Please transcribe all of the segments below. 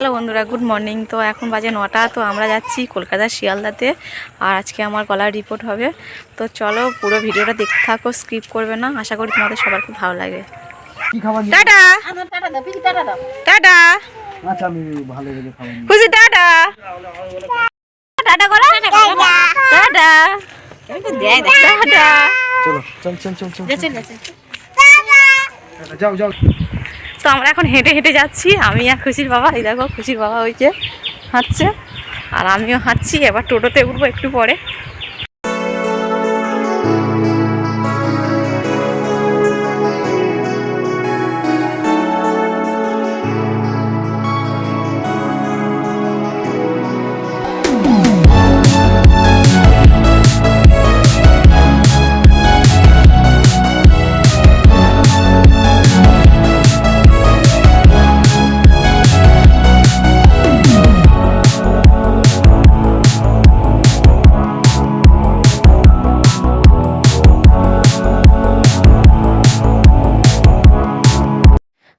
Hello বন্ধুরা good morning তো এখন বাজে নটা তো আমরা যাচ্ছি কলকাতার শিয়ালদাতে আর আজকে আমার গলার রিপোর্ট হবে। তো চলো পুরো ভিডিওটা দেখতে থাকো স্কিপ করবে না। আশা করি তোমাদের সবার খুব ভালো লাগে। কি খাবার টাটা! টাটা আচ্ছা আমি ভালো রেখে খাবার নিয়ে- খুশি টাটা! টাটা করো। টাটা টাটা। চলো চল চল চল চল। যাও যাও। তো আমরা এখন হেঁটে হেঁটে যাচ্ছি। আমি আর খুশির বাবা, এই দেখো খুশির বাবা ওই যে হাঁটছে। আর আমিও হাঁটছি, এবার টোটোতে উঠবো একটু পরে।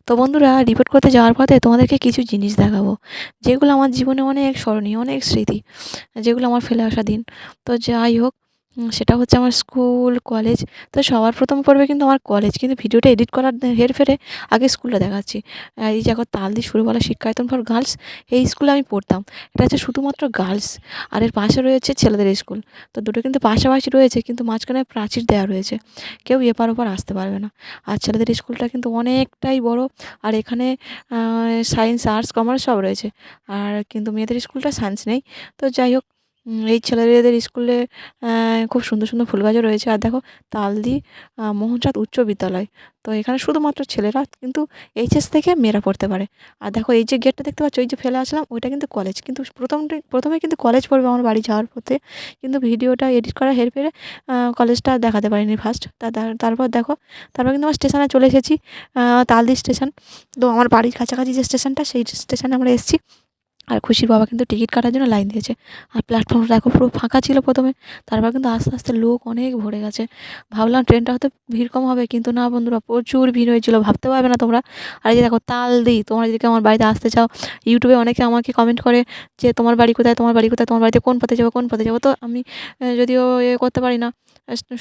তো বন্ধুরা রিপোর্ট করতে যাওয়ার পথে তোমাদেরকে কিছু জিনিস দেখাবো, যেগুলো আমার জীবনে অনেক স্মরণীয়, অনেক স্মৃতি, যেগুলো আমার ফেলে আসা দিন। তো যাই হোক সেটা হচ্ছে আমার স্কুল, কলেজ। তো সবার প্রথম পড়বে কিন্তু আমার কলেজ। কিন্তু ভিডিওটা এডিট করার হের ফেরে আগে স্কুলটা দেখাচ্ছি। এই যে এখন তালদি সুরবালা শিক্ষায়তন ফর গার্লস এই স্কুলে আমি পড়তাম। এটা হচ্ছে শুধুমাত্র গার্লস আর এর পাশে রয়েছে ছেলেদের স্কুল। তো দুটো কিন্তু পাশাপাশি রয়েছে, কিন্তু মাঝখানে প্রাচীর দেওয়া রয়েছে। কেউ এপার ওপার আসতে পারবে না। আর ছেলেদের স্কুলটা কিন্তু অনেকটাই বড়। আর এখানে সায়েন্স আর্টস কমার্স সব রয়েছে। আর কিন্তু মেয়েদের স্কুলটা সায়েন্স নেই। তো যাই হোক এই ছেলেদের স্কুলে খুব সুন্দর সুন্দর ফুল গাছও রয়েছে। আর দেখো, তালদি মোহনচাঁদ উচ্চ বিদ্যালয়। তো এখানে শুধুমাত্র ছেলেরা কিন্তু এইচএস থেকে মেয়েরা পড়তে পারে। আর দেখো, এই যে গেটটা দেখতে পাচ্ছ ওই যে ফেলে আসলাম, ওইটা কিন্তু কলেজ কিন্তু প্রথম প্রথমে কিন্তু কলেজ পড়বে আমার বাড়ি যাওয়ার পথে। কিন্তু ভিডিওটা এডিট করা হের ফেরে কলেজটা দেখাতে পারিনি ফার্স্ট তারপর দেখো, তারপর কিন্তু আমার স্টেশনে চলে এসেছি তালদি স্টেশন তো আমার বাড়ির কাছাকাছি যে স্টেশনটা সেই স্টেশনে আমরা এসেছি। আর খুশির বাবা কিন্তু টিকিট কাটার জন্য লাইন দিয়েছে। আর প্ল্যাটফর্মটা দেখো পুরো ফাঁকা ছিল প্রথমে। তারপর কিন্তু আস্তে আস্তে লোক অনেক ভরে গেছে। ভাবলাম ট্রেনটা হয়তো ভিড় কম হবে, কিন্তু না বন্ধুরা, প্রচুর ভিড় হয়েছিল। ভাবতে পারবে না তোমরা। আর এই যে দেখো তালদি তোমরা যদি আমার বাড়িতে আসতে চাও ইউটিউবে অনেকে আমাকে কমেন্ট করে যে, তোমার বাড়ি কোথায়? তোমার বাড়ি কোথায়? তোমার বাড়িতে কোন পথে যাব? কোন পথে যাব? তো আমি যদিও এ করতে পারি না।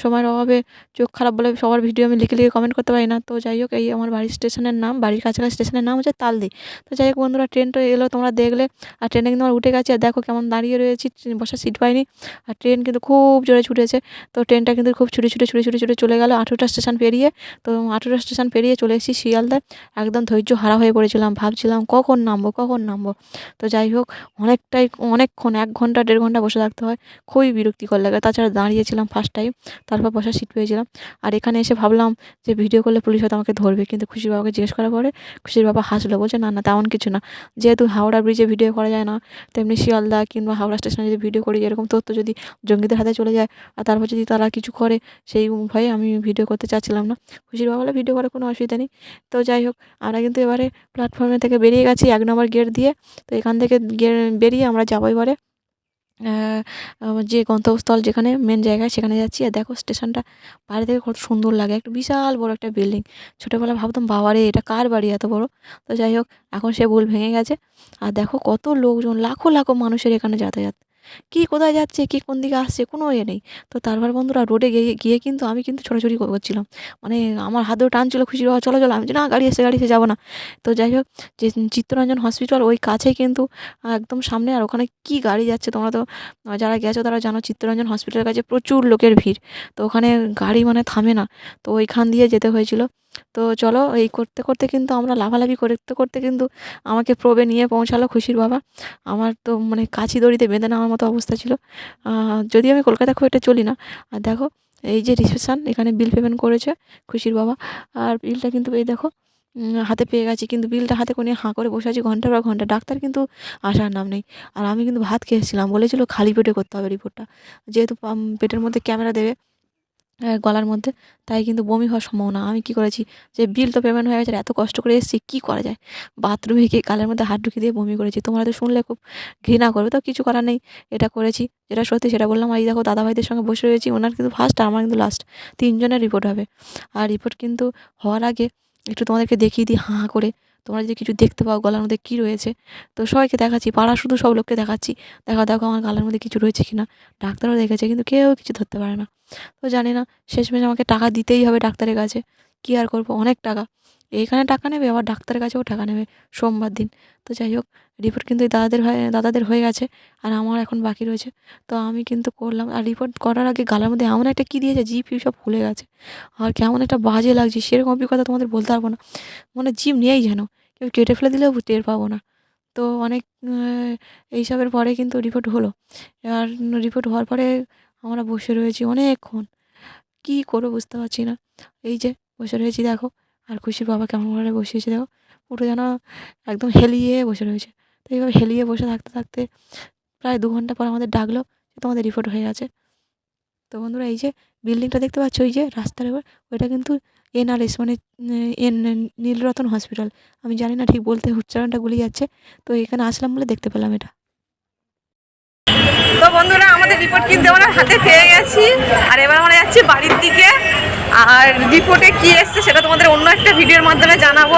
সময়ের অভাবে চোখ খারাপ বলে সবার ভিডিও আমি লিখে লিখে কমেন্ট করতে পারি না। তো যাই হোক, এই আমার বাড়ির স্টেশনের নাম, বাড়ির কাছাকাছি স্টেশনের নাম হচ্ছে তালদি। তো যাই হোক বন্ধুরা ট্রেনটা এলো, তোমরা দেখলে। আর ট্রেনে কিন্তু আমার উঠে গেছে, আর দেখো কেমন দাঁড়িয়ে রয়েছি। বসার সিট পাইনি। আর ট্রেন কিন্তু খুব জোরে ছুটেছে। তো ট্রেনটা কিন্তু খুব ছুটে ছুটে ছুটে ছুটে ছুটে চলে গেল আঠেরোটা স্টেশন পেরিয়ে। তো আঠেরোটা স্টেশন পেরিয়ে চলে এসেছি শিয়ালদায় একদম ধৈর্য হারা হয়ে পড়েছিলাম। ভাবছিলাম কখন নামবো কখন নামবো। তো যাই হোক, অনেকটাই, অনেকক্ষণ, এক ঘণ্টা, দেড় ঘণ্টা বসে থাকতে হয়। খুবই বিরক্তিকর লাগে। তাছাড়া দাঁড়িয়েছিলাম ফার্স্ট টাইম তারপর বসার সিট পেয়েছিলাম আর এখানে এসে ভাবলাম যে ভিডিও করলে পুলিশ হয়তো আমাকে ধরবে, কিন্তু খুশির বাবাকে জিজ্ঞেস করার পরে খুশির বাবা হাসলো, বলছে, না না, তেমন কিছু না। যেহেতু হাওড়া ব্রিজে ভিডিও করা যায় না, তেমনি শিয়ালদা কিংবা হাওড়া স্টেশনে যদি ভিডিও করি, এরকম তথ্য যদি জঙ্গিদের হাতে চলে যায়, আর তারপর যদি তারা কিছু করে, সেই ভয়ে আমি ভিডিও করতে চাচ্ছিলাম না। খুশির বাবা বলে ভিডিও করার কোনো অসুবিধা নেই। তো যাই হোক, আমরা কিন্তু এবারে প্ল্যাটফর্মে থেকে বেরিয়ে গেছি, এক নম্বর গেট দিয়ে। তো এখান থেকে বেরিয়ে আমরা যাব এবারে। যে গন্তব্যস্থল যেখানে মেন জায়গায় সেখানে যাচ্ছি। আর দেখো স্টেশনটা, বাইরে থেকে কত সুন্দর লাগে। একটা বিশাল বড় একটা বিল্ডিং ছোটোবেলা ভাবতাম, বাবারে, এটা কার বাড়ি এত বড়? তো যাই হোক, এখন সে ভুল ভেঙে গেছে। আর দেখো কত লোকজন, লাখো লাখো মানুষের এখানে যাতায়াত। কী কোথায় যাচ্ছে, কে কোন দিকে আসছে, কোনো ইয়ে নেই। তো তারপর বন্ধুরা রোডে গিয়ে গিয়ে কিন্তু আমি কিন্তু ছোটাছুটি করছিলাম। মানে আমার হাতেও টানছিল খুশি হওয়া, চলো চলো, আমি না, গাড়ি এসে গাড়ি এসে যাব না। তো যাই হোক, যে চিত্তরঞ্জন হসপিটাল ওই কাছেই কিন্তু একদম সামনে, আর ওখানে কী গাড়ি যাচ্ছে তোমরা তো যারা গেছো তারা জানো চিত্তরঞ্জন হসপিটালের কাছে প্রচুর লোকের ভিড়। তো ওখানে গাড়ি মানে থামে না। তো ওইখান দিয়ে যেতে হয়েছিল। তো চলো এই করতে করতে কিন্তু আমরা লাফালাফি করতে করতে কিন্তু আমাকে প্রবে নিয়ে পৌঁছালো খুশির বাবা। আমার তো মানে কাছি দড়িতে বেঁধে নেওয়ার মতো অবস্থা ছিল। যদি আমি কলকাতা খুব একটা চলি না। আর দেখো, এই যে রিসেপশান এখানে বিল পেমেন্ট করেছে খুশির বাবা। আর বিলটা কিন্তু এই দেখো হাতে পেয়ে গেছি। কিন্তু বিলটা হাতে করে হাঁ করে বসে আছি ঘণ্টার পর ঘণ্টা। ডাক্তার কিন্তু আসার নাম নেই। আর আমি কিন্তু ভাত খেয়েছিলাম। বলেছিল খালি পেটে করতে হবে রিপোর্টটা যেহেতু পেটের মধ্যে ক্যামেরা দেবে গলার মধ্যে। তাই কিন্তু বমি হওয়ার সম্ভাবনা। আমি কী করেছি যে বিল তো পেমেন্ট হয়ে গেছে এত কষ্ট করে এসেছি, কী করা যায়? বাথরুমে গিয়ে গালের মধ্যে হাত ঢুকিয়ে দিয়ে বমি করেছি। তোমরা তো শুনলে খুব ঘৃণা করবে। তো কিছু করার নেই। এটা করেছি। যেটা সত্যি সেটা বললাম। আর এই দেখো দাদাভাইদের সঙ্গে বসে রয়েছি। ওনার কিন্তু ফার্স্ট আমার কিন্তু লাস্ট তিনজনের রিপোর্ট হবে। আর রিপোর্ট কিন্তু হওয়ার আগে একটু তোমাদেরকে দেখিয়ে দিই হাঁ করে। তোমরা যদি কিছু দেখতে পাও, গলার মধ্যে কী রয়েছে? তো সবাইকে দেখাচ্ছি পাড়া শুধু সব লোককে দেখাচ্ছি। দেখা দেখো আমার গলার মধ্যে কিছু রয়েছে কি না ডাক্তারও দেখেছে, কিন্তু কেউ কিছু ধরতে পারে না। তো জানি না, শেষমেশ আমাকে টাকা দিতেই হবে ডাক্তারের কাছে। কী আর করব? অনেক টাকা। এইখানে টাকা নেবে, আবার ডাক্তারের কাছেও টাকা নেবে সোমবার দিন। তো যাই হোক রিপোর্ট কিন্তু এই দাদাদের হয়ে দাদাদের হয়ে গেছে আর আমার এখন বাকি রয়েছে। তো আমি কিন্তু করলাম, আর রিপোর্ট করার আগে গালার মধ্যে এমন একটা কী দিয়েছে, জিপ সব ফুলে গেছে। আর কেমন একটা বাজে লাগছে, সেরকম অভিজ্ঞতা তোমাদের বলতে পারব না। মানে জিপ নেই যেন, কেউ কেটে ফেলে দিলেও টের পাবো না। তো অনেক এইসবের পরে কিন্তু রিপোর্ট হলো। আর রিপোর্ট হওয়ার পরে আমরা বসে রয়েছি অনেকক্ষণ। কী করব বুঝতে পারছি না। এই যে বসে রয়েছি, দেখো। আর খুশির বাবা কেমন করে বসিয়েছে দেখো, পুরো যেন একদম হেলিয়ে বসে রয়েছে। তো এইভাবে হেলিয়ে বসে থাকতে থাকতে প্রায় দু ঘণ্টা পর আমাদের ডাকলো যে তোমাদের রিপোর্ট হয়ে গেছে। তো বন্ধুরা এই যে বিল্ডিংটা দেখতে পাচ্ছ ওই যে রাস্তার এবার, ওইটা কিন্তু এনআরএস মানে এন নীলরতন হসপিটাল। আমি জানি না ঠিক বলতে উচ্চারণটা গুলিয়ে যাচ্ছে, তো এখানে আসলাম বলে দেখতে পেলাম এটা। তো বন্ধুরা, আমাদের রিপোর্ট কিন্তু আমরা হাতে পেয়ে গেছি। আর এবার আমরা যাচ্ছি বাড়ির দিকে। আর রিপোর্টে কি এসছে সেটা তোমাদের অন্য একটা ভিডিওর মাধ্যমে জানাব।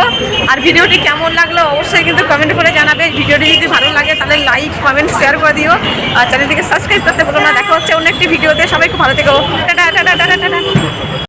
আর ভিডিওটি কেমন লাগল অবশ্যই কিন্তু কমেন্ট করে জানাবে। ভিডিওটি যদি ভালো লাগে তাহলে লাইক কমেন্ট শেয়ার করে দিও। আর চ্যানেলটিকে সাবস্ক্রাইব করতে বলো না। দেখা হচ্ছে অন্য একটি ভিডিওতে। সবাই খুব ভালো থেকো। টাটা টাটা টাটা টাটা।